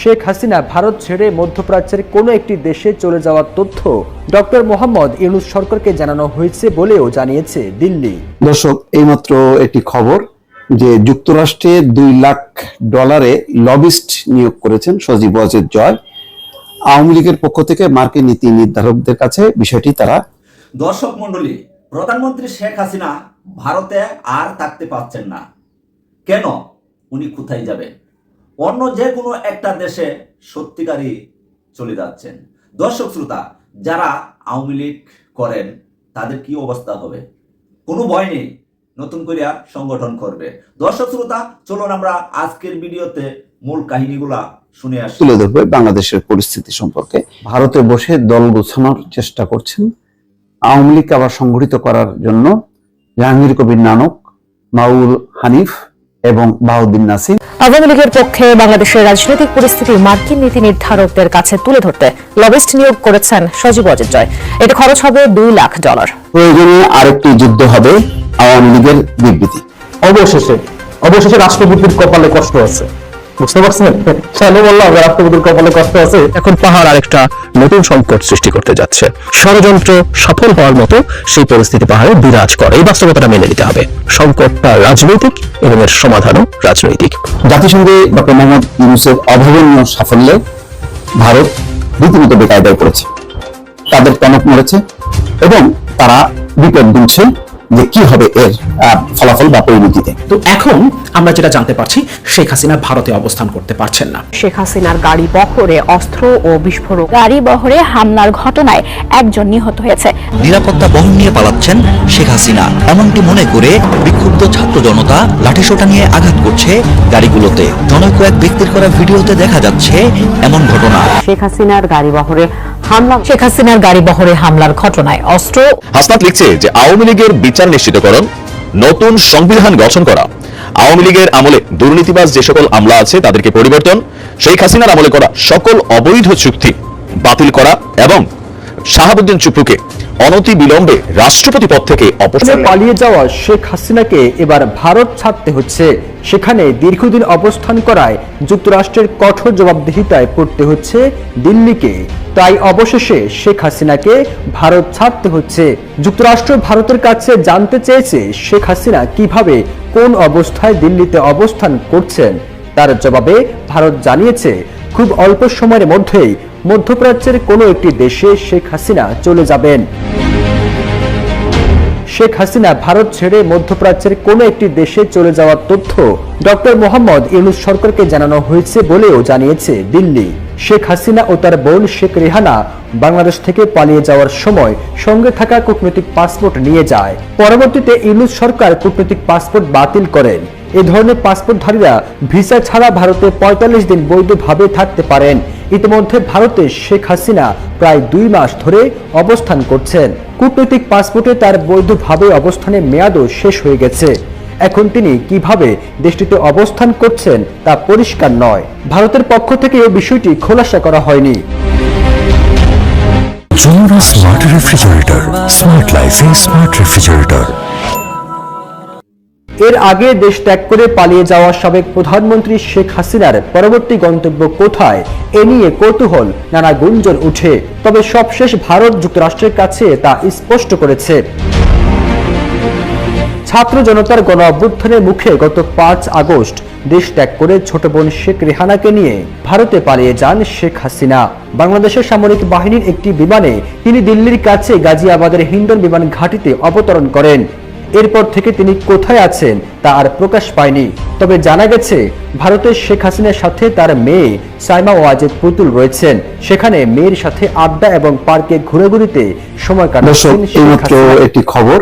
শেখ হাসিনা ভারত ছেড়ে মধ্যপ্রাচ্যের কোনো একটি দেশে চলে যাওয়ার তথ্য ডক্টর মোহাম্মদ ইউনুস সরকারকে জানানো হয়েছে বলেও জানিয়েছে দিল্লি। দর্শক এইমাত্র একটি খবর যে যুক্তরাষ্ট্রে দুই লাখ ডলারে লবিস্ট নিয়োগ করেছেন সজীব ওয়াজেদ জয়। আওয়ামী লীগের পক্ষ থেকে মার্কিন নীতি নির্ধারকদের কাছে বিষয়টি তারা দর্শক মন্ডলী প্রধানমন্ত্রী শেখ হাসিনা ভারতে আর থাকতে পারছেন না। কেন? উনি কোথায় যাবেন? অন্য যে কোনো একটা দেশে সত্যিকারই চলে যাচ্ছেন। দর্শক শ্রোতা, যারা আওয়ামী লীগ করেন, তাদের কি অবস্থা হবে? কোনো ভয় নেই, নতুন করিয়া সংগঠন করবে। দর্শক শ্রোতা, চলুন আমরা আজকের ভিডিওতে মূল কাহিনীগুলা শুনে আসি। তুলে ধরবে বাংলাদেশের পরিস্থিতি সম্পর্কে। ভারতে বসে দল গোছানোর চেষ্টা করছেন। আওয়ামী লীগকে আবার সংগঠিত করার জন্য জাহাঙ্গীর কবির নানক, মাউল হানিফ এবং বাহুদ্দিন নাসিম আওয়ামী লীগের পক্ষে বাংলাদেশের রাজনৈতিক পরিস্থিতি মার্কিন নীতি নির্ধারকদের কাছে তুলে ধরতে লবিস্ট নিয়োগ করেছেন সজীব অজিত জয়। এতে খরচ হবে দুই লাখ ডলার। প্রয়োজনে আরেকটি যুদ্ধ হবে আওয়ামী লীগের বিবৃতি। অবশেষে অবশেষে রাষ্ট্রপতির কপালে কষ্ট আছে। বুঝতে পারছেন? তাহলে বললাম, রাষ্ট্রপতির কপালে কষ্ট আছে। এখন পাহাড় আরেকটা নতুন সংকট সৃষ্টি করতে যাচ্ছে। ষড়যন্ত্র সফল হওয়ার মতো সেই পরিস্থিতি পাহাড়ে বিরাজ করে। এই বাস্তবতাটা মেনে নিতে হবে। সংকটটা রাজনৈতিক এবং এর সমাধানও রাজনৈতিক। জাতিসংঘে ডক্টর মোহাম্মদ ইউনুসের অভাবনীয় সাফল্যে ভারত রীতিমতো বেকায়দায় পড়েছে। তাদের টনক মরেছে এবং তারা বিপদ গুনছে যে কি হবে এর ফলাফল বা পরিণতিতে। তো এখন আমরা যেটা জানতে পারছি শেখ হাসিনা ভারতে অবস্থান করতে পারছেন না। শেখ হাসিনার গাড়ি বহরে অস্ত্র ও বিস্ফোরক। গাড়ি বহরে হামলার ঘটনায় একজন নিহত হয়েছে। নিরাপত্তা বহন নিয়ে পালাচ্ছেন শেখ হাসিনা। এমনটি মনে করে বিক্ষুব্ধ ছাত্র জনতা লাঠিসোঁটা নিয়ে আঘাত করছে গাড়িগুলোতে। জনৈক এক ব্যক্তির করা ভিডিওতে দেখা যাচ্ছে এমন ঘটনা। শেখ হাসিনার গাড়ি বহরে হামলা, শেখ হাসিনার গাড়ি বহরে হামলার ঘটনায় অস্ত্র। হাসনাত লিখছে যে আওয়ামী লীগের বিচার নিশ্চিতকরণ, নতুন সংবিধান গঠন করা। আওয়ামী লীগের আমলে দুর্নীতিবাজ যে সকল আমলা আছে তাদেরকে পরিবর্তন, শেখ হাসিনার আমলে করা সকল অবৈধ চুক্তি বাতিল করা এবং শাহাবুদ্দিন চুপ্পুকে অনতি বিলম্বে রাষ্ট্রপতি পদ থেকে অপসারণ পালিয়ে যাওয়া শেখ হাসিনাকে এবার ভারত ছাড়তে হচ্ছে। সেখানে দীর্ঘদিন অবস্থান করায় যুক্তরাষ্ট্রের কঠোর জবাবদিহিতায় পড়তে হচ্ছে দিল্লিকে। তাই অবশেষে শেখ হাসিনাকে ভারত ছাড়তে হচ্ছে। যুক্তরাষ্ট্র ভারতের কাছে জানতে চেয়েছে শেখ হাসিনা কীভাবে কোন অবস্থায় দিল্লিতে অবস্থান করছেন। তার জবাবে ভারত জানিয়েছে খুব অল্প সময়ের মধ্যেই মধ্যপ্রাচ্যের কোনো একটি দেশে শেখ হাসিনা চলে যাবেন। শেখ হাসিনা ভারত ছেড়ে মধ্যপ্রাচ্যের কোনো একটি দেশে চলে যাওয়ার তথ্য ডক্টর মোহাম্মদ ইউনুস সরকারকে জানানো হয়েছে বলেও জানিয়েছে দিল্লি। শেখ হাসিনা ও তার বোন শেখ রেহানা বাংলাদেশ থেকে পালিয়ে যাওয়ার সময় সঙ্গে থাকা কূটনৈতিক পাসপোর্ট নিয়ে যায়। পরবর্তীতে ইউনুস সরকার কূটনৈতিক পাসপোর্ট বাতিল করেন। এ ধরনের পাসপোর্টধারীরা ভিসা ছাড়া ভারতে পঁয়তাল্লিশ দিন বৈধভাবে থাকতে পারেন। ইতিমধ্যে ভারতে শেখ হাসিনা প্রায় দুই মাস ধরে অবস্থান করছেন। কূটনৈতিক পাসপোর্টে তার বৈধভাবে অবস্থানের মেয়াদও শেষ হয়ে গেছে। এখন তিনি কীভাবে দেশটিতে অবস্থান করছেন তা পরিষ্কার নয়। ভারতের পক্ষ থেকে এই বিষয়টি খোলাসা করা হয়নি। জোমরা স্মার্ট রেফ্রিজারেটর, স্মার্ট লাইফে স্মার্ট রেফ্রিজারেটর। এর আগে দেশ ত্যাগ করে পালিয়ে যাওয়া সাবেক প্রধানমন্ত্রী শেখ হাসিনার পরবর্তী গন্তব্য কোথায়? এ নিয়ে কৌতূহল, নানা গুঞ্জন উঠে। তবে সবশেষ ভারত যুক্তরাষ্ট্রের কাছে তা স্পষ্ট করেছে। ছাত্র জনতার গণ অভ্যুত্থানের মুখে গত পাঁচ আগস্ট দেশ ত্যাগ করে ছোট বোন শেখ রেহানাকে নিয়ে ভারতে পালিয়ে যান শেখ হাসিনা। বাংলাদেশের সামরিক বাহিনীর একটি বিমানে তিনি দিল্লির কাছে গাজিয়াবাদের হিন্ডন বিমান ঘাঁটিতে অবতরণ করেন। এরপর থেকে তিনি কোথায় আছেন তা আর প্রকাশ পায়নি। তবে জানা গেছে ভারতের শেখ হাসিনার সাথে তার মেয়ে সাইমা ওয়াজেদ পুতুল রয়েছেন। সেখানে মেয়ের সাথে আড্ডা এবং পার্কে ঘুরে ঘুরিতে সময় কাটাচ্ছেন একটি খবর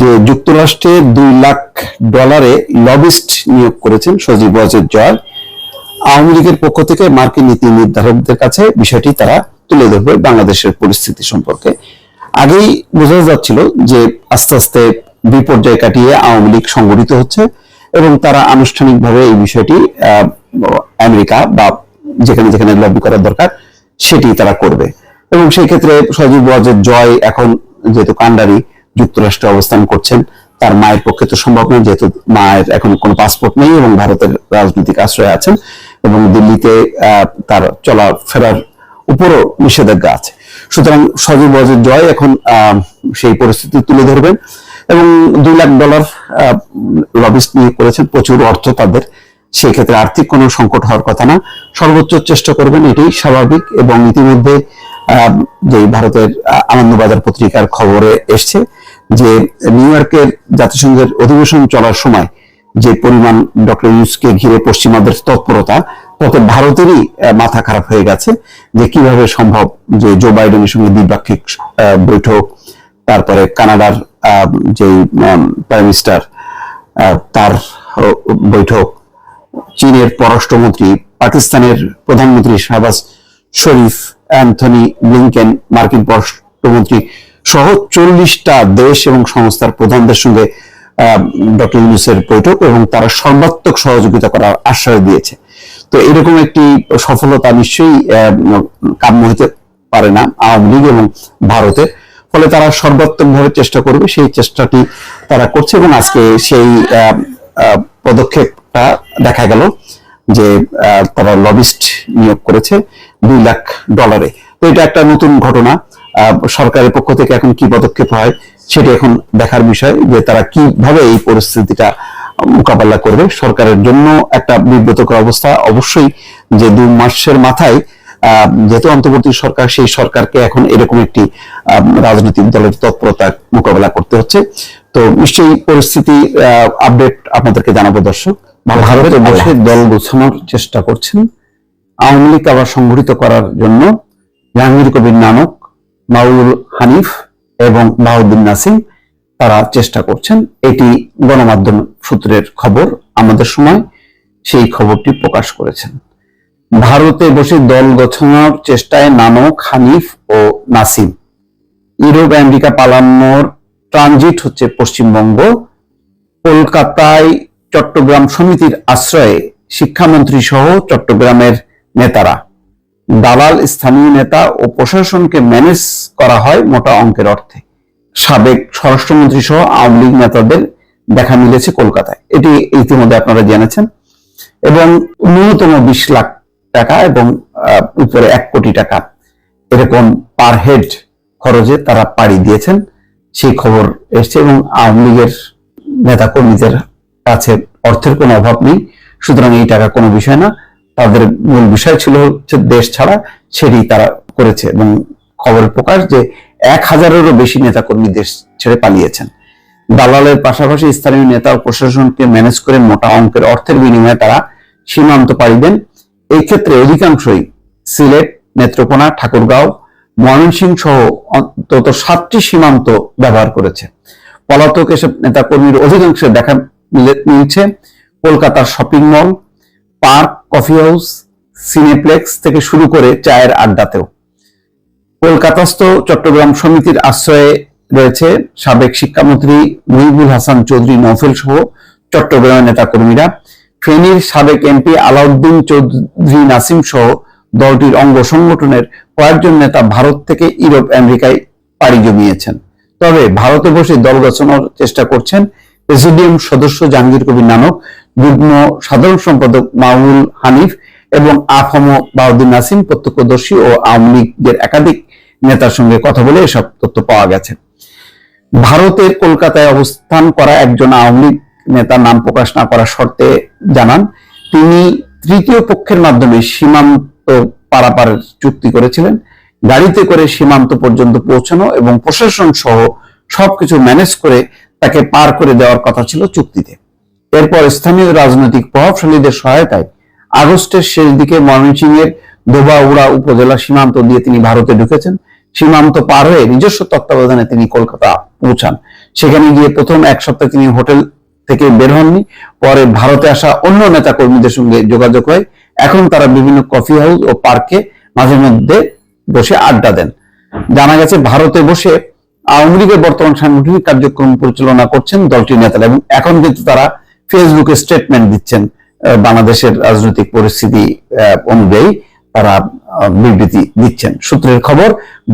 যে যুক্তরাষ্ট্রে দুই লাখ ডলারে লবিস্ট নিয়োগ করেছেন সজীব ওয়াজেদ জয়। আওয়ামী লীগের পক্ষ থেকে মার্কিন নীতি নির্ধারকদের কাছে বিষয়টি তারা তুলে ধরবে বাংলাদেশের পরিস্থিতি সম্পর্কে। আগেই বোঝা যাচ্ছিল যে আস্তে আস্তে বিপর্যয় কাটিয়ে আওয়ামী লীগ সংগঠিত হচ্ছে এবং তারা আনুষ্ঠানিকভাবে এই বিষয়টি আমেরিকা বা যেখানে যেখানে লবি করার দরকার, সেটি তারা করবে। এবং সেই ক্ষেত্রে সজীব ওয়াজেদ জয় এখন যেহেতু কান্ডারি যুক্তরাষ্ট্রে অবস্থান করছেন, তার মায়ের পক্ষে তো সম্ভব নয়, যেহেতু মায়ের এখন কোনো পাসপোর্ট নেই এবং ভারতের রাজনৈতিক আশ্রয়ে আছেন এবং দিল্লিতে তার চলাফেরার উপরও নিষেধাজ্ঞা আছে। সুতরাং সজীব ওয়াজেদ জয় এখন সেই পরিস্থিতি তুলে ধরবেন। এবং দুই লাখ ডলার লবিস্ট নিয়ে করেছেন। প্রচুর অর্থ তাদের। সেই ক্ষেত্রে আর্থিক কোনো সংকট হওয়ার কথা না। সর্বোচ্চ চেষ্টা করবেন, এটাই স্বাভাবিক। এবং ইতিমধ্যে যে ভারতের আনন্দবাজার পত্রিকার খবরে এসছে যে নিউ ইয়র্কের জাতিসংঘের অধিবেশন চলার সময় যে পরিমাণ ডক্টর ইউসকে ঘিরে পশ্চিমাদের তৎপরতা, তাতে ভারতেরই মাথা খারাপ হয়ে গেছে যে কীভাবে সম্ভব যে জো বাইডেনের সঙ্গে দ্বিপাক্ষিক বৈঠক তারপরে কানাডার যে প্রাইম মিনিস্টার তার বৈঠক, চীনের পররাষ্ট্রমন্ত্রী, পাকিস্তানের প্রধানমন্ত্রী শাহবাজ শরীফ, অ্যান্থনি ব্লিংকেন, মার্কিন পররাষ্ট্রমন্ত্রী সহ চল্লিশটা দেশ এবং সংস্থার প্রধানদের সঙ্গে ডক্টর ইউনুসের বৈঠক এবং তারা সর্বাত্মক সহযোগিতা করার আশ্বাস দিয়েছে। তো এরকম একটি সফলতা নিশ্চয়ই কাম্য হতে পারে না আওয়ামী লীগ এবং ভারতের ফলে তারা সর্বাত্মকভাবে চেষ্টা করবে, সেই চেষ্টাটি তারা করছে এবং আজকে সেই পদক্ষেপটা দেখা গেল যে তারা লবিস্ট নিয়োগ করেছে দুই লাখ ডলারে। তো এটা একটা নতুন ঘটনা। সরকারের পক্ষ থেকে এখন কি পদক্ষেপ হয় সেটা এখন দেখার বিষয় যে তারা কীভাবে এই পরিস্থিতিটা মোকাবেলা করবে। সরকারের জন্য একটা বিব্রতকর অবস্থা। অবশ্যই যে দুই মাসের মাথায় যেহেতু অন্তর্বর্তী সরকার সেই সরকারকে এখন এরকম একটি রাজনৈতিক দলের তৎপরতা মোকাবেলা করতে হচ্ছে। তো নিশ্চয়ই পরিস্থিতি আপডেট আপনাদেরকে জানাব দর্শক। ভারতে বসে দল গোছানোর চেষ্টা করছেন। আওয়ামী লীগ আবার সংগঠিত করার জন্য জাহাঙ্গীর কবির নানক মাউল হানিফ এবং বাহুদ্দিন নাসিম তারা চেষ্টা করছেন। এটি গণমাধ্যম সূত্রের খবর। আমাদের সময় সেই খবরটি প্রকাশ করেছেন। ভারতে বসে দল গঠনের চেষ্টায় নানক, হানিফ ও নাসিম। ইউরোপ, আমেরিকা পালানোর ট্রানজিট হচ্ছে পশ্চিমবঙ্গ। কলকাতায় চট্টগ্রাম সমিতির আশ্রয়ে শিক্ষামন্ত্রী সহ চট্টগ্রামের নেতারা। দালাল স্থানীয় নেতা ও প্রশাসনকে ম্যানেজ করা হয় মোটা অঙ্কের অর্থে। সাবেক স্বরাষ্ট্রমন্ত্রী সহ আওয়ামী লীগ নেতাদের দেখা মিলেছে কলকাতায়। এটি ইতিমধ্যে আপনারা জেনেছেন। এবং ন্যূনতম বিশ লাখ টাকা এবং উপরে এক কোটি টাকা এরকম পার হেড খরচে তারা পাড়ি দিয়েছেন। সেই খবর এসছে এবং আওয়ামী লীগের নেতা কর্মীদের কাছে অর্থের কোনো অভাব নেই। সুতরাং এই টাকা কোনো বিষয় না। তাদের মূল বিষয় ছিল হচ্ছে দেশ ছাড়া সেটি তারা করেছে এবং খবর প্রকাশ যে এক হাজারেরও বেশি নেতা কর্মী দেশ ছেড়ে পালিয়েছেন। দালালের পাশাপাশি স্থানীয় নেতা ও প্রশাসনকে ম্যানেজ করে মোটা অঙ্কের অর্থের বিনিময়ে তারা সীমান্ত পাড়ি দেন। এই ক্ষেত্রে অধিকাংশই সিলেট, নেত্রকোনা, ঠাকুরগাঁও, ময়মনসিংহ সহ অন্তত সাতটি সীমান্ত ব্যবহার করেছে। পলাতক এসব নেতাকর্মীর অধিকাংশ দেখা মিলছে। কলকাতার shopping mall, park, coffee house, cineplex থেকে শুরু করে চায়ের আড্ডাতেও। কলকাতাস্থ চট্টগ্রাম সমিতির আশ্রয়ে রয়েছে সাবেক শিক্ষামন্ত্রী মহিবুল হাসান চৌধুরী নফেল সহ চট্টগ্রামের নেতাকর্মীরা। ফেনীর সাবেক এমপি আলাউদ্দিন চৌধুরী নাসিম সহ দলটির অঙ্গ সংগঠনের কয়েকজন নেতা ভারত থেকে ইউরোপ আমেরিকায় পাড়ি জমিয়েছেন। তবে ভারতে বসে দল রচনার চেষ্টা করছেন প্রেসিডিয়াম সদস্য জাহাঙ্গীর কবির নানক, যুগ্ম সাধারণ সম্পাদক মাহুল হানিফ এবং আফম বাউদ্দিন নাসিম প্রত্যক্ষদর্শী ও আওয়ামী লীগের একাধিক নেতার সঙ্গে কথা বলে এসব তথ্য পাওয়া গেছে। ভারতের কলকাতায় অবস্থান করা একজন আওয়ামী লীগ নেতার নাম প্রকাশ না করার শর্তে জানান, তিনি তৃতীয় পক্ষের মাধ্যমে সীমান্ত পারাপারের চুক্তি করেছিলেন। গাড়িতে করে সীমান্ত পর্যন্ত পৌঁছানো এবং প্রশাসন সহ সবকিছু ম্যানেজ করে তাকে পার করে দেওয়ার কথা ছিল চুক্তিতে। এরপর স্থানীয় রাজনৈতিক প্রভাবশালীদের সহায়তায় আগস্টের শেষ দিকে ময়মনসিংহের দোবাউড়া উপজেলা সীমান্ত দিয়ে তিনি ভারতে ঢুকেছেন। সীমান্ত পার হয়ে নিজস্ব তত্ত্বাবধানে তিনি কলকাতা পৌঁছান। সেখানে গিয়ে প্রথম এক সপ্তাহে তিনি হোটেল থেকে বের হননি। পরে ভারতে আসা অন্য নেতা কর্মীদের সঙ্গে যোগাযোগ হয়। এখন তারা বিভিন্ন কফি হাউস ও পার্কে মাঝে মধ্যে বসে আড্ডা দেন। জানা গেছে, ভারতে বসে আওয়ামী লীগের বর্তমান সাংগঠনিক কার্যক্রম পরিচালনা করছেন দলটির নেতারা এবং এখন কিন্তু তারা ফেসবুকে স্টেটমেন্ট দিচ্ছেন। বাংলাদেশের রাজনৈতিক পরিস্থিতি অনুযায়ী তারা বিবৃতি দিচ্ছেন। সূত্রের খবর,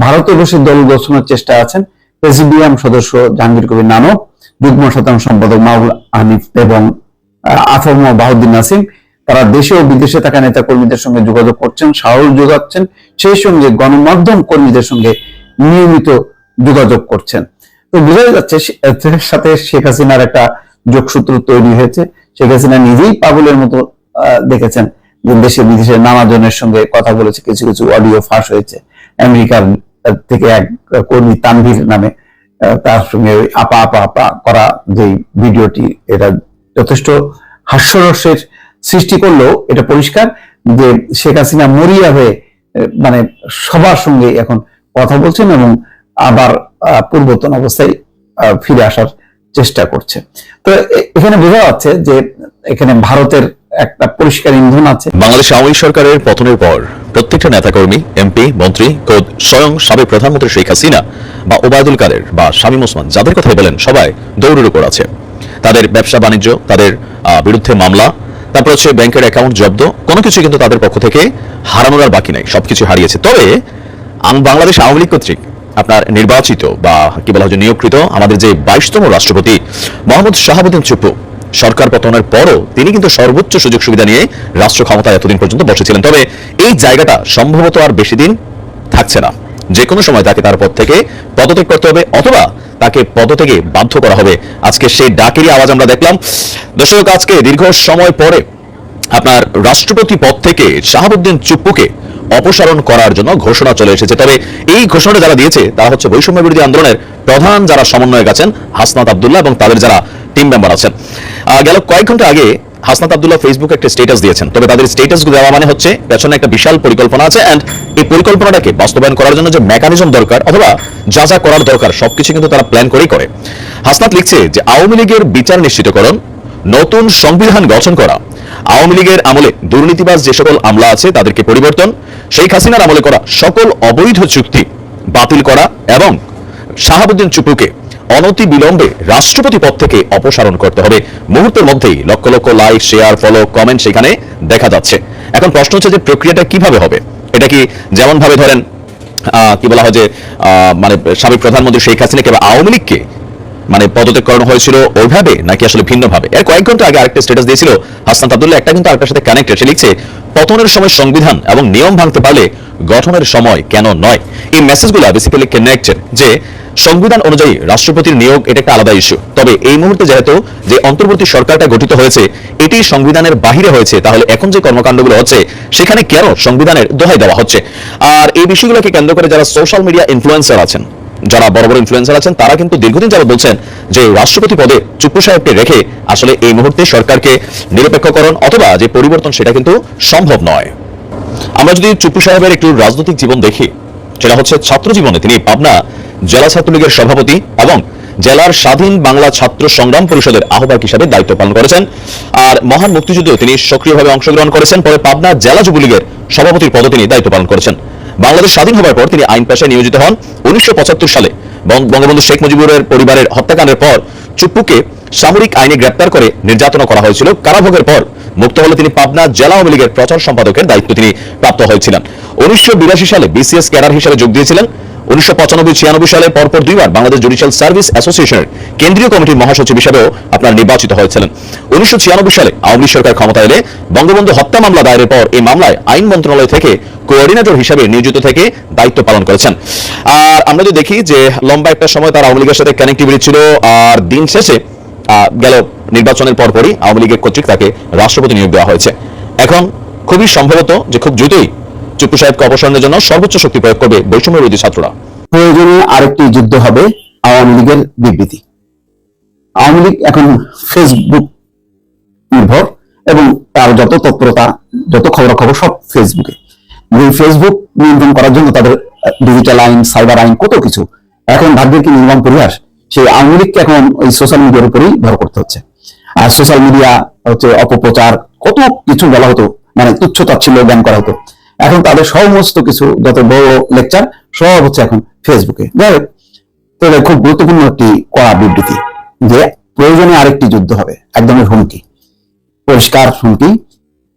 ভারতে বসে দল গঠনের চেষ্টা আছেন। প্রেসিডিয়াম সদস্য জাহাঙ্গীর কবির নানক, যুগ্ম সাধারণ সম্পাদক মাহুল হানিফ এবং আফম বাহুদ্দিন নাসিম। তারা দেশে ও বিদেশে থাকা নেতা কর্মীদের সঙ্গে যোগাযোগ করছেন, সাহস যোগাচ্ছেন, সেই সঙ্গে গণমাধ্যম কর্মীদের সঙ্গে নিয়মিত যোগাযোগ করছেন। তো বোঝা যাচ্ছে সাথে শেখ হাসিনার একটা যোগসূত্র তৈরি হয়েছে। শেখ হাসিনা নিজেই পাগলের মতো দেখেছেন দেশে বিদেশে নানা জনের সঙ্গে কথা বলেছে, কিছু কিছু অডিও ফাঁস হয়েছে। আমেরিকার থেকে এক কর্মী তানভীর নামে তার সঙ্গে ওই আপা আপা আপা করা যে ভিডিওটি, এটা যথেষ্ট হাস্যরসের সৃষ্টি করলেও এটা পরিষ্কার যে শেখ হাসিনা মরিয়া হয়ে মানে সবার সঙ্গে এখন কথা বলছেন এবং আবার পূর্বতন অবস্থায় ফিরে আসার চেষ্টা করছে। তো এখানে বোঝা যাচ্ছে যে এখানে ভারতের একটা পরিষ্কার ইন্ধন আছে। বাংলাদেশ আওয়ামী সরকারের পতনের পর প্রত্যেকটা নেতাকর্মী, এমপি, মন্ত্রী, খোদ স্বয়ং সাবেক প্রধানমন্ত্রী শেখ হাসিনা বা ওবায়দুল কাদের বা শামীম ওসমান, যাদের কথাই বলেন, সবাই দৌড়ের উপর আছে। তাদের ব্যবসা বাণিজ্য, তাদের বিরুদ্ধে মামলা, তারপর হচ্ছে ব্যাংকের অ্যাকাউন্ট জব্দ, কোনো কিছু কিন্তু তাদের পক্ষ থেকে হারানোর আর বাকি নাই, সবকিছু হারিয়েছে। তবে বাংলাদেশ আওয়ামী লীগ কর্তৃক আপনার নির্বাচিত বা কি বলা হয় নিয়োগকৃত আমাদের যে বাইশতম রাষ্ট্রপতি মোহাম্মদ শাহাবুদ্দিন চুপ্পু সরকার পতনের পরও তিনি কিন্তু সর্বোচ্চ সুযোগ সুবিধা নিয়ে রাষ্ট্র ক্ষমতায় এতদিন পর্যন্ত বসেছিলেন। তবে এই জায়গাটা সম্ভবত আর বেশি দিন থাকছে না। যে কোনো সময় তাকে তার পদ থেকে পদত্যাগ করতে হবে অথবা তাকে পদত্যাগে বাধ্য করা হবে। আজকে সেই ডাকেরই আওয়াজ আমরা দেখলাম। দর্শক, আজকে দীর্ঘ সময় পরে আপনার রাষ্ট্রপতি পদ থেকে শাহাবুদ্দিন চুপ্পুকে অপসারণ করার জন্য ঘোষণা চলে এসেছে। তবে এই ঘোষণা যারা দিয়েছে, তারা হচ্ছে বৈষম্য বিরোধী আন্দোলনের প্রধান যারা সমন্বয়ক আছেন হাসনাত আবদুল্লাহ এবং তাদের যারা টিম মেম্বার আছেন। গেল কয়েক ঘণ্টা আগে হাসনাত আব্দুল্লাহ ফেসবুকে একটা স্ট্যাটাস দিয়েছেন। তবে তাদের স্ট্যাটাস দেওয়া মানে হচ্ছে পেছনে একটা বিশাল পরিকল্পনা আছে এন্ড এই পরিকল্পনাটাকে বাস্তবায়ন করার জন্য যে মেকানিজম দরকার অথবা যা যা করার দরকার, সবকিছু কিন্তু তারা প্ল্যান করেই করে। হাসনাত লিখছে যে, আওয়ামী লীগের বিচার নিশ্চিতকরণ, নতুন সংবিধান গঠন করা, আওয়ামী লীগের আমলে দুর্নীতিবাজ যে সকল আমলা আছে তাদেরকে পরিবর্তন, শেখ হাসিনার আমলে করা সকল অবৈধ চুক্তি বাতিল করা এবং শাহাবুদ্দিন চুপুকে অনতি বিলম্বে রাষ্ট্রপতি পদ থেকে অপসারণ করতে হবে। মুহূর্তের মধ্যেই lakh lakh like, share, follow, comment সেখানে দেখা যাচ্ছে। এখন প্রশ্ন হচ্ছে যে প্রক্রিয়াটা কীভাবে হবে? এটা কি যেমন ভাবে ধরেন কি বলা হয় যে মানে সাবেক প্রধানমন্ত্রী শেখ হাসিনাকে বা আওয়ামী লীগকে মানে পদত্যাগ করানো হয়েছিল ওইভাবে নাকি আসলে ভিন্নভাবে? এর কয়েক ঘণ্টা আগে আরেকটা স্ট্যাটাস দিয়েছিল হাসনাত আব্দুল্লাহ, একটা কিন্তু আরেকটার সাথে কানেক্টেড সে লিখছে, পতনের সময় সংবিধান এবং নিয়ম ভাঙতে পারলে গঠনের সময় কেন নয়? এই মেসেজগুলো বেসিক্যালি কানেক্টেড যে সংবিধান অনুযায়ী রাষ্ট্রপতির নিয়োগ এটা একটা আলাদা ইস্যু তবে এই মুহূর্তে যেহেতু যে অন্তর্বর্তী সরকারটা গঠিত হয়েছে, এটি সংবিধানের বাহিরে হয়েছে, তাহলে এখন যে কর্মকাণ্ডগুলো হচ্ছে, সেখানে কেন সংবিধানের দোহাই দেওয়া হচ্ছে? আর এই বিষয়গুলোকে কেন্দ্র করে যারা সোশ্যাল মিডিয়া ইনফ্লুয়েন্সার আছেন যারা বড় বড় ইনফ্লুয়েন্সার আছেন, তারা কিন্তু দীর্ঘদিন যারা বলছেন যে রাষ্ট্রপতি পদে চুপ্পু সাহেবকে রেখে আসলে এই মুহূর্তে সরকারকে নিরপেক্ষকরণ অথবা যে পরিবর্তন সেটা কিন্তু সম্ভব নয়। আমরা যদি চুপ্পু সাহেবের একটু রাজনৈতিক জীবন দেখি, সেটা হচ্ছে ছাত্র জীবনে। তিনি পাবনা জেলা ছাত্রলীগের সভাপতি এবং জেলার স্বাধীন বাংলা ছাত্র সংগ্রাম পরিষদের আহ্বায়ক হিসাবে দায়িত্ব পালন করেছেন। আর মহান মুক্তিযুদ্ধে তিনি সক্রিয়ভাবে অংশগ্রহণ করেছেন। পরে পাবনা জেলা যুবলীগের সভাপতির পদে তিনি দায়িত্ব পালন করেছেন। বাংলাদেশ স্বাধীন হবার পর তিনি আইন পেশায় নিয়োজিত হন উনিশশো সালে। বঙ্গবন্ধু শেখ মুজিবুরের পরিবারের হত্যাকাণ্ডের পর চুপ্পুকে সামরিক আইনে গ্রেপ্তার করে নির্যাতনা করা হয়েছিল। কারাভোগের পর মুক্ত হলে তিনি পাবনা জেলা আওয়ামী লীগের প্রচার সম্পাদকের দায়িত্ব তিনি প্রাপ্ত হয়েছিলেন। উনিশশো বিরাশি সালে বিসিএস ক্যাডার হিসেবে যোগ দিয়েছিলেন। উনিশশো পঁচানব্বই, ছিয়ানব্বই সালে পরপর দুইবার বাংলাদেশ জুডিশিয়াল সার্ভিস অ্যাসোসিয়েশনের কেন্দ্রীয় কমিটির মহাসচিব হিসেবেও আপনার নির্বাচিত হয়েছিলেন। উনিশশো ছিয়ানব্বই সালে আওয়ামী সরকার ক্ষমতা এলে বঙ্গবন্ধু হত্যা মামলা দায়েরের পর এই মামলায় আইন মন্ত্রণালয় থেকে কোঅর্ডিনেটর হিসেবে নিয়োজিত থেকে দায়িত্ব পালন করেছেন। আর আমরা যদি দেখি যে লম্বা একটা সময় তার আওয়ামী লীগের সাথে কানেক্টিভিটি ছিল, আর দিন শেষে গেল নির্বাচনের পরপরই আওয়ামী লীগের কর্তৃক তাকে রাষ্ট্রপতি নিয়োগ দেওয়া হয়েছে। এখন খুবই সম্ভবত যে খুব দ্রুতই চুপ্পু সাহেবকে অপসারণের জন্য সর্বোচ্চ শক্তি প্রয়োগ করবে বৈষম্য বিরোধী ছাত্ররা। প্রয়োজনে আরেকটি যুদ্ধ হবে আওয়ামী লীগের বিবৃতি। আওয়ামী লীগ এখন ফেসবুক নির্ভর এবং তার যত তৎপরতা, যত খবরাখবর সব ফেসবুকে ফেসবুক নিয়ন্ত্রণ করার জন্য তাদের ডিজিটাল আইন সাইবার আইন, কত কিছু। এখন ভাগ্যের কি নির্মাণ পরিহাস, সেই আওয়ামী লীগকে এখন ওই সোশ্যাল মিডিয়ার উপরেই ভর করতে হচ্ছে। আর সোশ্যাল মিডিয়া হচ্ছে অপপ্রচার, কত কিছু বলা হতো মানে তুচ্ছ তাচ্ছিল্য জ্ঞান করা হতো। এখন তাদের সমস্ত কিছু যত বড় লেকচার সব হচ্ছে এখন ফেসবুকে যাই তবে খুব গুরুত্বপূর্ণ একটি কড়া বিবৃতি যে প্রয়োজনে আরেকটি যুদ্ধ হবে একদমই হুমকি, পরিষ্কার হুমকি।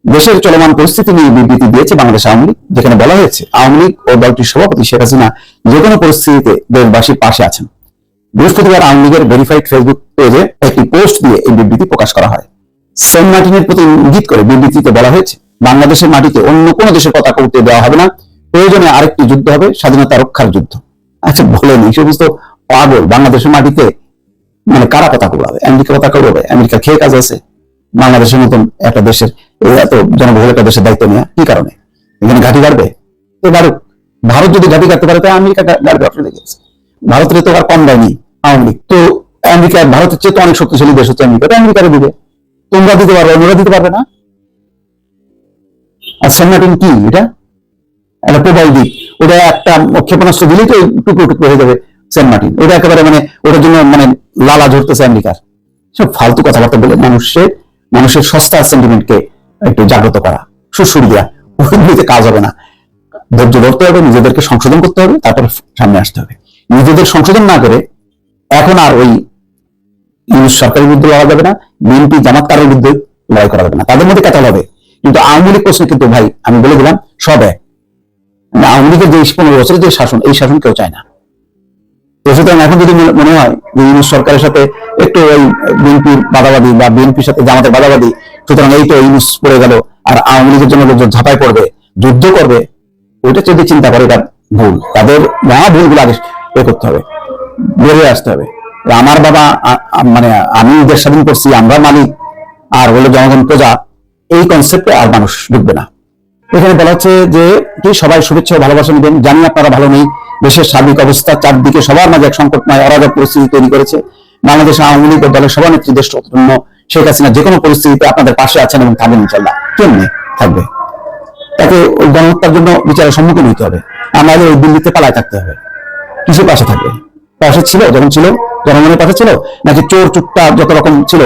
দেশের চলমান পরিস্থিতি নিয়ে বিবৃতি দিয়েছে বাংলাদেশ আওয়ামী লীগ, যেখানে বলা হয়েছে আওয়ামী লীগ ও দলটির সভাপতি শেখ হাসিনা যে কোনো পরিস্থিতিতে দেশবাসীর পাশে আছেন। বৃহস্পতিবার আওয়ামী লীগের ভেরিফাইড ফেসবুক পেজে একটি পোস্ট দিয়ে এই বিবৃতি প্রকাশ করা হয়। সেন্ট মার্টিনের প্রতি ইঙ্গিত করে বিবৃতিতে বলা হয়েছে, বাংলাদেশের মাটিতে অন্য কোনো দেশের পতাকা উঠতে দেওয়া হবে না। প্রয়োজনে আরেকটি যুদ্ধ হবে, স্বাধীনতা রক্ষার যুদ্ধ। আচ্ছা বলেন এই সমস্ত পাগল, বাংলাদেশের মাটিতে মানে কারা পতাকা উড়াবে আমেরিকা পতাকা উড়াবে আমেরিকা খেয়ে কাজ আছে। বাংলাদেশের মতন একটা দেশের এত জনবহুল একটা দেশের দায়িত্ব নেওয়া কি কারণে? এখানে ঘাঁটি তো ভারত ভারত যদি ঘাঁটি কাটতে পারে তাই আমেরিকা গাড়বে কি আছে? ভারতের তো আর কম দেয়নি আওয়ামী লীগ। তো আমেরিকা, ভারতের চেয়ে তো অনেক শক্তিশালী দেশ হচ্ছে আমেরিকা, তো আমেরিকারে দিবে। তোমরা দিতে পারবে ওরা দিতে পারবে না? আর সেন্ট মার্টিন কি এটা? একটা প্রবাল দ্বীপ। ওটা একটা ক্ষেপণাস্ত্র দিলেই তো টুকরো টুকরো হয়ে যাবে সেন্ট মার্টিন। ওটা একেবারে মানে ওটার জন্য মানে লালা ঝরতেছে আমেরিকার। সব ফালতু কথাবার্তা বলে মানুষের মানুষের সস্তা সেন্টিমেন্টকে একটু জাগ্রত করা সুসুর দেওয়া ওগুলিতে কাজ হবে না। ধৈর্য ধরতে হবে, নিজেদেরকে সংশোধন করতে হবে, তারপরে সামনে আসতে হবে। নিজেদের সংশোধন না করে এখন আর ওই ইউনুস সরকারের বিরুদ্ধে লড়া যাবে না। বিএনপি জামাত কারের বিরুদ্ধে লড়াই করা যাবে না। তাদের মধ্যে কেটল হবে। কিন্তু আওয়ামী লীগ প্রশ্নে কিন্তু ভাই, আমি বলে দিলাম, সব এক। মানে আওয়ামী লীগের যে পনেরো বছরের যে শাসন, এই শাসন কেউ চায় না। সুতরাং এখন যদি মনে- হয় ইউনুস সরকারের সাথে একটু ওই বিএনপির বাদাবাদী বা বিএনপির সাথে জামাতের বাদাবাদী, সুতরাং এই তো ইউনুস পড়ে গেল, আর আওয়ামী লীগের জন্য লোকজন ঝাঁপাই পড়বে, যুদ্ধ করবে, ওইটা যদি চিন্তা করে, এটা ভুল। তাদের মহা ভুলগুলো আগে করতে হবে। বেরিয়ে আসতে হবে। আমার বাবা মানে আমি দেশ স্বাধীন করছি, আমরা মালিক, আর হলো জনগণ প্রজা, এই কনসেপ্টে আর মানুষ ঢুকবে না। এখানে বলা হচ্ছে যে, কি সবাই শুভেচ্ছা ভালোবাসা নেবেন। জানি আপনারা ভালো নেই। দেশের সার্বিক অবস্থা চারদিকে সবার মাঝে এক সংকটময়, অরাজক পরিস্থিতি তৈরি করেছে। বাংলাদেশ আওয়ামী লীগ দলের সভানেত্রী দেশ জন্য শেখ হাসিনা যে কোনো পরিস্থিতিতে আপনাদের পাশে আছেন এবং থাকবেন ইনশাল্লাহ কেমনে থাকবে? তাকে ওই গণহত্যার জন্য বিচারের সম্মুখীন হতে হবে। আমাদের ওই দিল্লিতে পালায় থাকতে হবে। কিসের পাশে থাকবে? পাশে ছিল, যখন ছিল, জনগণের পাশে ছিল, নাকি চোর, চুট্টা, যত রকম ছিল,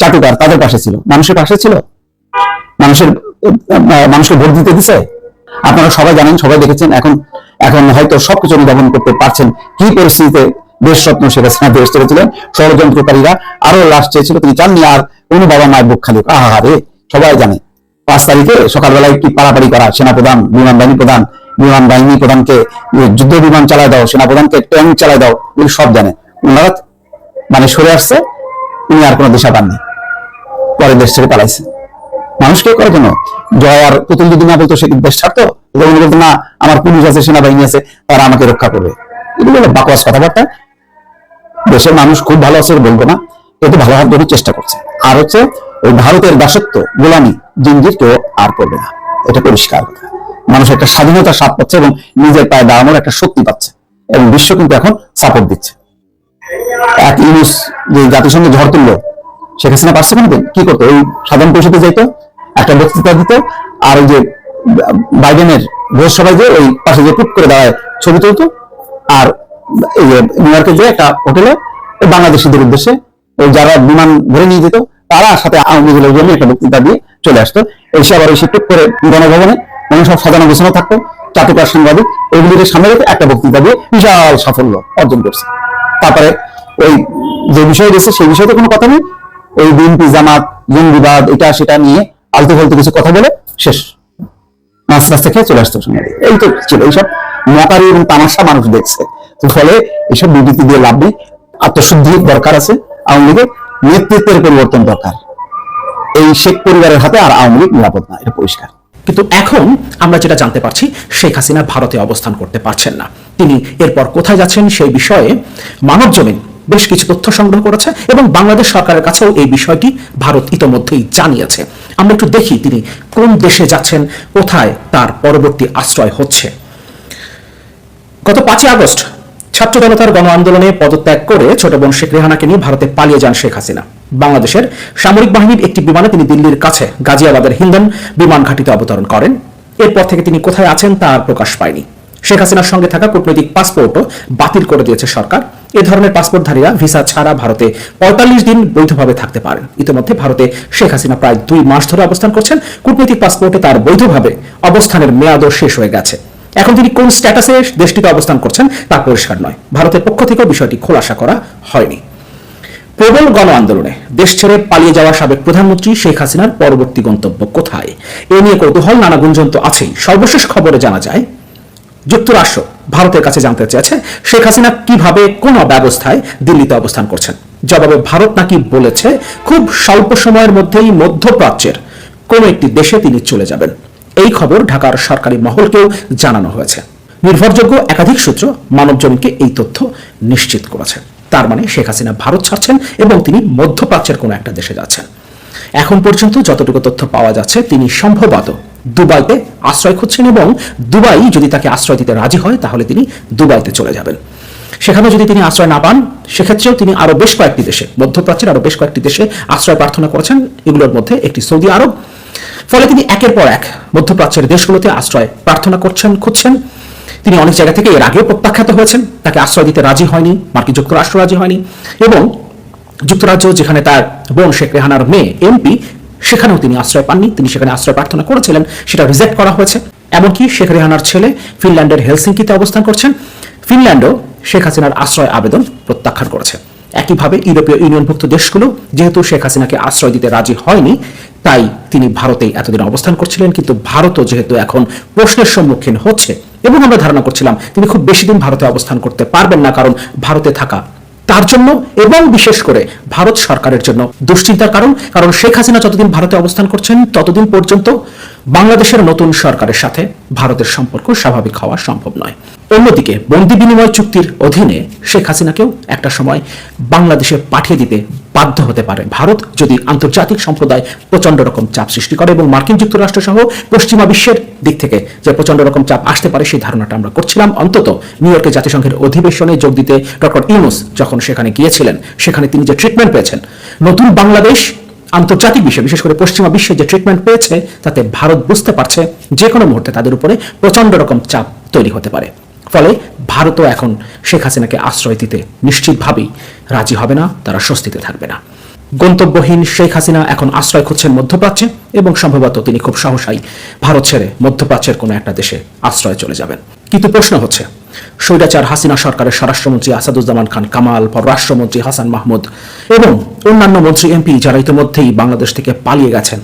চাটুকার তাদের পাশে ছিল? মানুষের পাশে ছিল? মানুষের মানুষের ভোট দিতে দিছে? আপনারা সবাই জানেন, সবাই দেখেছেন, এখন এখন হয়তো সবকিছু অনুধাবন করতে পারছেন কি পরিস্থিতিতে দেশরত্ন শেখ হাসিনা দেশ ছেড়েছিলেন ষড়যন্ত্রকারীরা আরও লাশ চেয়েছিল, তিনি চাননি আর কোনো বাবা মায়ের বুক খালি। আহা রে সবাই জানে। পাঁচ তারিখে সকালবেলায় কি পাড়াপাড়ি করা সেনাপ্রধান, বিমান বাহিনী প্রধান বিমান বাহিনী প্রধানকে যুদ্ধ বিমান চালায় দাও, সেনাপ্রধানকে ট্যাঙ্ক চালায় দাও, এগুলো সব জানে। ওনারা মানে সরে আসছে, উনি আর কোনো দিশা পাননি। পরে দেশ ছেড়ে পালাইছে। মানুষকে করার জন্য জয় আর পুতুল যদি না বলতো, সে দেশ ছাড়তো? উনি বলতো, না, আমার পুলিশ আছে, সেনাবাহিনী আছে, তারা আমাকে রক্ষা করবে। এগুলো বাকওয়াস কথাবার্তা। দেশের মানুষ খুব ভালো আছে বলব না। কিন্তু ভালো হওয়ার জন্য চেষ্টা করছে। আর হচ্ছে, ওই ভারতের দাসত্ব গোলামি জিঞ্জির কেউ আর করবে না। এটা পরিষ্কার কথা। মানুষ একটা স্বাধীনতার স্বাদ পাচ্ছে এবং নিজের পায়ে দাঁড়ানোর একটা শক্তি পাচ্ছে এবং বিশ্ব কিন্তু এখন সাপোর্ট দিচ্ছে। এক ইউনুস যে জাতিসংঘে ঝড় তুললো, শেখ হাসিনা পারছে কোনোদিন? কি করতো? ওই সাধারণ পরিষদে যাইতো, একটা বক্তৃতা দিত, আর ওই যে বাইডেনের ভোজ যে ওই পাশে যে টুক করে দাঁড়ায় ছবি তুলতো, আর এই যে নিউ ইয়র্কে যে একটা হোটেলে বাংলাদেশিদের উদ্দেশ্যে ওই যারা বিমান ধরে নিয়ে যেত, তারা সাথে আওয়ামী লীগের জন্য একটা বক্তৃতা দিয়ে চলে আসতো। এসে আবার এসে টুক করে গণভবনে মানে সব সাজানো গোছানো থাকতো, চাটুকার সাংবাদিক, এগুলিকে সামনে রেখে একটা বক্তৃতা দিয়ে বিশাল সাফল্য অর্জন করছে। তারপরে ওই যে বিষয় রয়েছে সেই বিষয়ে তো কোনো কথা নেই। ওই বিএনপি, জামাত, জঙ্গিবাদ, এটা সেটা নিয়ে আলতু ফালতু কিছু কথা বলে শেষ। মাছ রাস্তা খেয়ে চলে আসতো এই তো ছিল এইসব। মকারি এবং তামাশা মানুষ দেখছে। তো ফলে এইসব বিবৃতি দিয়ে লাভ নেই। আত্মশুদ্ধির দরকার আছে আওয়ামী লীগের। নেতৃত্বের পরিবর্তন দরকার। এই শেখ পরিবারের হাতে আর আওয়ামী লীগ নিরাপদ না, এটা পরিষ্কার। কিন্তু এখন আমরা যেটা জানতে পারছি, শেখ হাসিনা ভারতে অবস্থান করতে পারছেন না। তিনি এরপর কোথায় যাচ্ছেন সেই বিষয়ে মানব জমিন বেশ কিছু তথ্য সংগ্রহ করেছে এবং বাংলাদেশ সরকারের কাছেও এই বিষয়টি ভারত ইতোমধ্যেই জানিয়েছে। আমরা একটু দেখি তিনি কোন দেশে যাচ্ছেন, কোথায় তার পরবর্তী আশ্রয় হচ্ছে। গত পাঁচই আগস্ট ছাত্র জনতার গণ আন্দোলনে পদত্যাগ করে ছোট বোন শেখ রেহানাকে নিয়ে ভারতে পালিয়ে যান শেখ হাসিনা। বাংলাদেশের সামরিক বাহিনীর একটি বিমানে তিনি দিল্লির কাছে গাজিয়াবাদের হিন্দন বিমান ঘাঁটিতে অবতরণ করেন। এরপর থেকে তিনি কোথায় আছেন তা আর প্রকাশ পায়নি। শেখ হাসিনার সঙ্গে থাকা কূটনৈতিক পাসপোর্টও বাতিল করে দিয়েছে সরকার। এ ধরনের পাসপোর্টধারীরা ভিসা ছাড়া ভারতে পঁয়তাল্লিশ দিন বৈধভাবে থাকতে পারেন। ইতিমধ্যে ভারতে শেখ হাসিনা প্রায় দুই মাস ধরে অবস্থান করছেন। কূটনৈতিক পাসপোর্টে তার বৈধভাবে অবস্থানের মেয়াদও শেষ হয়ে গেছে। এখন তিনি কোন স্ট্যাটাসে দেশটিতে অবস্থান করছেন তা পরিষ্কার নয়। ভারতের পক্ষ থেকেও বিষয়টি খোলাসা করা হয়নি। প্রবল গণ আন্দোলনে দেশ ছেড়ে পালিয়ে যাওয়া সাবেক প্রধানমন্ত্রী শেখ হাসিনার পরবর্তী গন্তব্য কোথায়? এ নিয়ে কৌতূহল নানা গুঞ্জন তো আছেই। সর্বশেষ খবরে জানা যায়, যুক্তরাষ্ট্র ভারতের কাছে জানতে চেয়েছে শেখ হাসিনা কীভাবে কোন ব্যবস্থায় দিল্লিতে অবস্থান করছেন। জবাবে ভারত নাকি বলেছে, খুব স্বল্প সময়ের মধ্যেই মধ্যপ্রাচ্যের কোন একটি দেশে তিনি চলে যাবেন। এই খবর ঢাকার সরকারি মহলকেও জানানো হয়েছে। নির্ভরযোগ্য একাধিক সূত্র মানবজমিনকে এই তথ্য নিশ্চিত করেছে। তার মানে শেখ হাসিনা ভারত ছাড়ছেন এবং তিনি মধ্যপ্রাচ্যের কোনো একটা দেশে যাচ্ছেন। এখন পর্যন্ত যতটুকু তথ্য পাওয়া যাচ্ছে, তিনি সম্ভবত দুবাইতে আশ্রয় খুঁজছেন এবং দুবাই যদি তাকে আশ্রয় দিতে রাজি হয়, তাহলে তিনি দুবাইতে চলে যাবেন। সেখানে যদি তিনি আশ্রয় না পান, সেক্ষেত্রেও তিনি আরও বেশ কয়েকটি দেশে, মধ্যপ্রাচ্যের আরও বেশ কয়েকটি দেশে আশ্রয় প্রার্থনা করেছেন, এগুলোর মধ্যে একটি সৌদি আরব। ফলে তিনি একের পর এক মধ্যপ্রাচ্যের দেশগুলোতে আশ্রয় প্রার্থনা করছেন, খুঁজছেন। তিনি অনেক জায়গা থেকে এর আগেও প্রত্যাখ্যাত হয়েছেন। তাকে আশ্রয় দিতে রাজি হয়নি, মার্কিন যুক্তরাষ্ট্র রাজি হয়নি এবং যুক্তরাজ্য যেখানে তার বোন শেখ রেহানার মেয়ে এমপি সেখানেও তিনি আশ্রয় পাননি। তিনি সেখানে আশ্রয় প্রার্থনা করেছিলেন, সেটা রিজেক্ট করা হয়েছে। এমনকি শেখ রেহানার ছেলে ফিনল্যান্ডের হেলসিঙ্কিতে অবস্থান করছেন। ফিনল্যান্ডও শেখ হাসিনার আশ্রয় আবেদন প্রত্যাখ্যান করেছে। একইভাবে ইউরোপীয় ইউনিয়নভুক্ত দেশগুলো যেহেতু শেখ হাসিনাকে আশ্রয় দিতে রাজি হয়নি, তাই তিনি ভারতেই এতদিন অবস্থান করছিলেন। কিন্তু ভারতও যেহেতু এখন প্রশ্নের সম্মুখীন হচ্ছে এবং আমরা ধারণা করছিলাম তিনি খুব বেশি দিন ভারতে অবস্থান করতে পারবেন না, কারণ ভারতে থাকা তার জন্য এবং বিশেষ করে ভারত সরকারের জন্য দুশ্চিন্তার কারণ কারণ শেখ হাসিনা যতদিন ভারতে অবস্থান করছেন, ততদিন পর্যন্ত বাংলাদেশের নতুন সরকারের সাথে ভারতের সম্পর্ক স্বাভাবিক হওয়া সম্ভব নয়। অন্যদিকে বন্দি বিনিময় চুক্তির অধীনে শেখ হাসিনাকেও একটা সময় বাংলাদেশে পাঠিয়ে দিতে বাধ্য হতে পারে। ভারত যদি আন্তর্জাতিক সম্প্রদায় প্রচণ্ড রকম চাপ সৃষ্টি করে এবং মার্কিন যুক্তরাষ্ট্র সহ পশ্চিমা বিশ্বের দিক থেকে যে প্রচণ্ড রকম চাপ আসতে পারে সেই ধারণাটা আমরা করছিলাম। অন্তত নিউ ইয়র্কে জাতিসংঘের অধিবেশনে যোগ দিতে ডক্টর ইউনুস যখন সেখানে গিয়েছিলেন, সেখানে তিনি যে ট্রিটমেন্ট পেয়েছেন, নতুন বাংলাদেশ আন্তর্জাতিক বিশ্বে, বিশেষ করে পশ্চিমা বিশ্বে যে ট্রিটমেন্ট পেয়েছে, তাতে ভারত বুঝতে পারছে যে কোনো মুহূর্তে তাদের উপরে প্রচণ্ড রকম চাপ তৈরি হতে পারে। ফলে ভারতও এখন শেখ হাসিনাকে আশ্রয় দিতে নিশ্চিতভাবেই রাজি হবে না, তারা স্বস্তিতে থাকবে না। গন্তব্যহীন শেখ হাসিনা এখন আশ্রয় খুঁজছেন মধ্যপ্রাচ্যে এবং সম্ভবত তিনি খুব সাহসাই ভারত ছেড়ে মধ্যপ্রাচ্যের কোনো একটা দেশে আশ্রয় চলে যাবেন। কিন্তু প্রশ্ন হচ্ছে, স্বৈরাচার হাসিনা সরকারের স্বরাষ্ট্রমন্ত্রী আসাদুজ্জামান খান কামাল, পররাষ্ট্রমন্ত্রী হাসান মাহমুদ এবং অন্যান্য মন্ত্রী, এমপি যারা ইতিমধ্যেই বাংলাদেশ থেকে পালিয়ে গেছেন,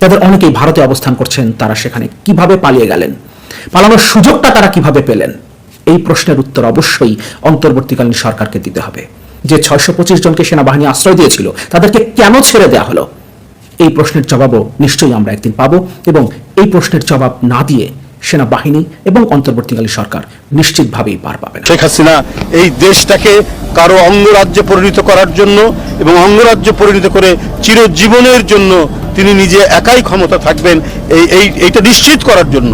তাদের অনেকেই ভারতে অবস্থান করছেন, তারা সেখানে কীভাবে পালিয়ে গেলেন? পালানোর সুযোগটা তারা কীভাবে পেলেন? এই প্রশ্নের উত্তর অবশ্যই অন্তর্বর্তীকালীন সরকারকে দিতে হবে। যে ছয়শো পঁচিশ জনকে সেনাবাহিনী আশ্রয় দিয়েছিল, তাদেরকে কেন ছেড়ে দেওয়া হলো? এই প্রশ্নের জবাবও নিশ্চয়ই আমরা একদিন পাবো এবং এই প্রশ্নের জবাব না দিয়ে সেনাবাহিনী এবং অন্তর্বর্তীকালীন সরকার নিশ্চিতভাবেই পার পাবে শেখ হাসিনা, এই দেশটাকে কারও অঙ্গরাজ্যে পরিণত করার জন্য এবং অঙ্গরাজ্যে পরিণত করে চিরজীবনের জন্য তিনি নিজে একাই ক্ষমতা থাকবেন, এই এই, এইটা নিশ্চিত করার জন্য।